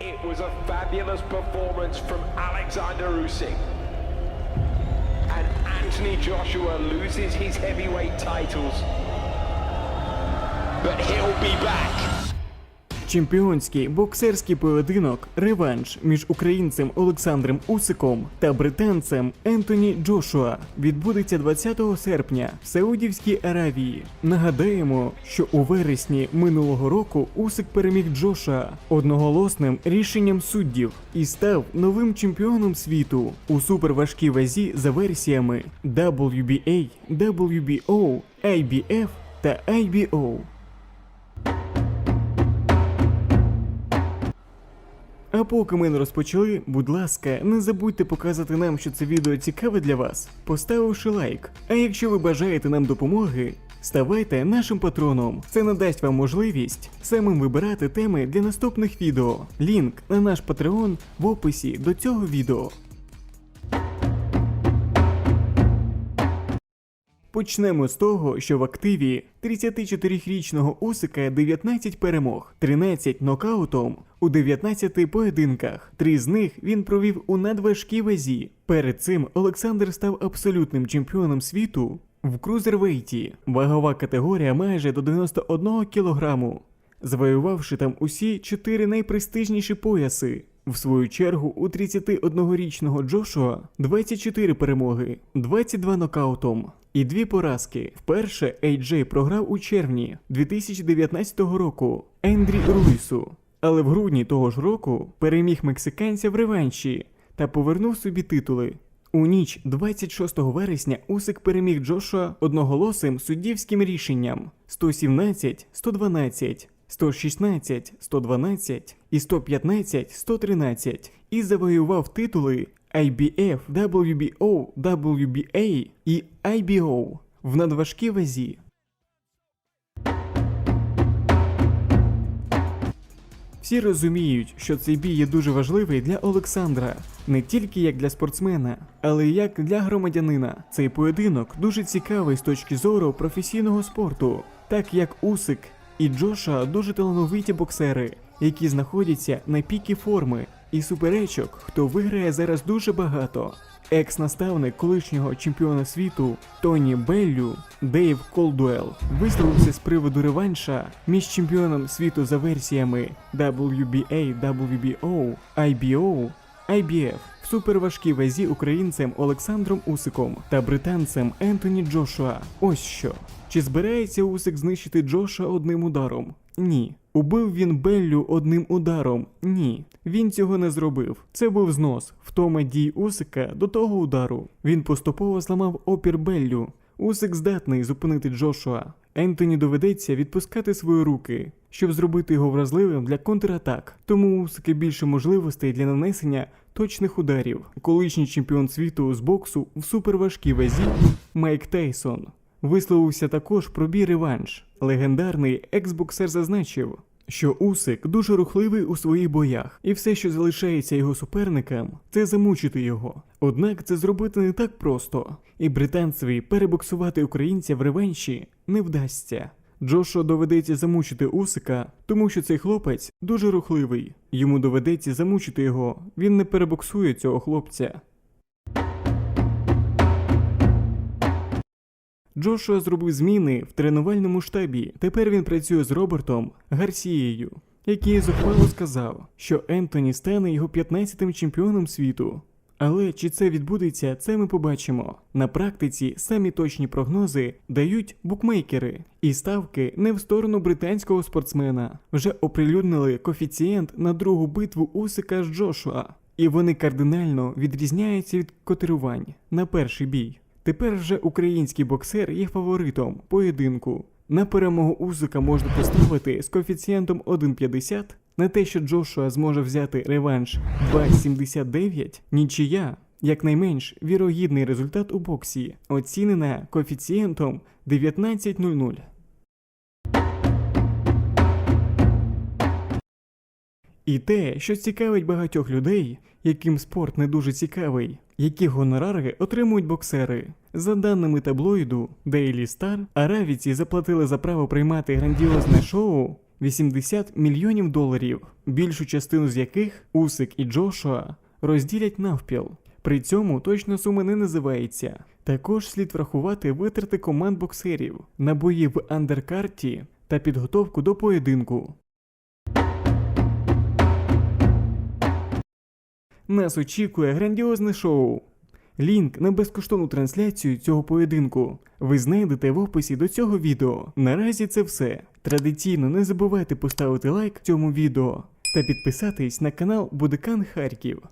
It was a fabulous performance from Alexander Usyk. And Anthony Joshua loses his heavyweight titles. But he'll be back. Чемпіонський боксерський поєдинок реванш між українцем Олександром Усиком та британцем Ентоні Джошуа відбудеться 20 серпня в Саудівській Аравії. Нагадаємо, що у вересні минулого року Усик переміг Джошуа одноголосним рішенням суддів і став новим чемпіоном світу у суперважкій вазі за версіями WBA, WBO, IBF та IBO. А поки ми не розпочали, будь ласка, не забудьте показати нам, що це відео цікаве для вас, поставивши лайк. А якщо ви бажаєте нам допомоги, ставайте нашим патроном. Це надасть вам можливість самим вибирати теми для наступних відео. Лінк на наш патреон в описі до цього відео. Почнемо з того, що в активі 34-річного Усика 19 перемог, 13 нокаутом у 19 поєдинках. Три з них він провів у надважкій вазі. Перед цим Олександр став абсолютним чемпіоном світу в крузервейті, вагова категорія майже до 91 кілограму, завоювавши там усі чотири найпрестижніші пояси. В свою чергу у 31-річного Джошуа 24 перемоги, 22 нокаутом і дві поразки. Вперше AJ програв у червні 2019 року Ендрі Руїсу, але в грудні того ж року переміг мексиканця в реванші та повернув собі титули. У ніч 26 вересня Усик переміг Джошуа одноголосим суддівським рішенням 117-112, 116-112 і 115-113 і завоював титули IBF, WBO, WBA і IBO в надважкій вазі. Всі розуміють, що цей бій є дуже важливий для Олександра, не тільки як для спортсмена, але й як для громадянина. Цей поєдинок дуже цікавий з точки зору професійного спорту, так як Усик і Джоша дуже талановиті боксери, які знаходяться на пікі форми, і суперечок, хто виграє зараз дуже багато. Екс-наставник колишнього чемпіона світу Тоні Беллю Дейв Колдуел висловився з приводу реванша між чемпіоном світу за версіями WBA, WBO, IBO, IBF в суперважкій вазі українцем Олександром Усиком та британцем Ентоні Джошуа. Ось що. Чи збирається Усик знищити Джоша одним ударом? Ні. Убив він Беллю одним ударом? Ні. Він цього не зробив. Це був знос, втома дій Усика до того удару. Він поступово зламав опір Беллю. Усик здатний зупинити Джошуа. Ентоні доведеться відпускати свої руки, щоб зробити його вразливим для контратак. Тому усики більше можливостей для нанесення точних ударів. Колишній чемпіон світу з боксу в суперважкій вазі Майк Тейсон висловився також про бій реванш. Легендарний екс-боксер зазначив, що Усик дуже рухливий у своїх боях, і все, що залишається його суперникам, це замучити його. Однак це зробити не так просто, і британцеві перебоксувати українця в реванші не вдасться. Джошуа доведеться замучити Усика, тому що цей хлопець дуже рухливий. Йому доведеться замучити його. Він не перебоксує цього хлопця. Джошуа зробив зміни в тренувальному штабі. Тепер він працює з Робертом Гарсією, який зухвало сказав, що Ентоні стане його 15-тим чемпіоном світу. Але чи це відбудеться, це ми побачимо. На практиці самі точні прогнози дають букмейкери, і ставки не в сторону британського спортсмена. Вже оприлюднили коефіцієнт на другу битву Усика з Джошуа, і вони кардинально відрізняються від котирувань на перший бій. Тепер вже український боксер є фаворитом поєдинку. На перемогу Усика можна поставити з коефіцієнтом 1,50 на те, що Джошуа зможе взяти реванш 2,79, нічия, якнайменш вірогідний результат у боксі, оцінена коефіцієнтом 19,00. І те, що цікавить багатьох людей, яким спорт не дуже цікавий, які гонорари отримують боксери. За даними таблоїду Daily Star, аравіці заплатили за право приймати грандіозне шоу 80 мільйонів доларів, більшу частину з яких Усик і Джошуа розділять навпіл. При цьому точна сума не називається. Також слід врахувати витрати команд боксерів на бої в андеркарті та підготовку до поєдинку. Нас очікує грандіозне шоу. Лінк на безкоштовну трансляцію цього поєдинку ви знайдете в описі до цього відео. Наразі це все. Традиційно не забувайте поставити лайк цьому відео та підписатись на канал Будикан Харків.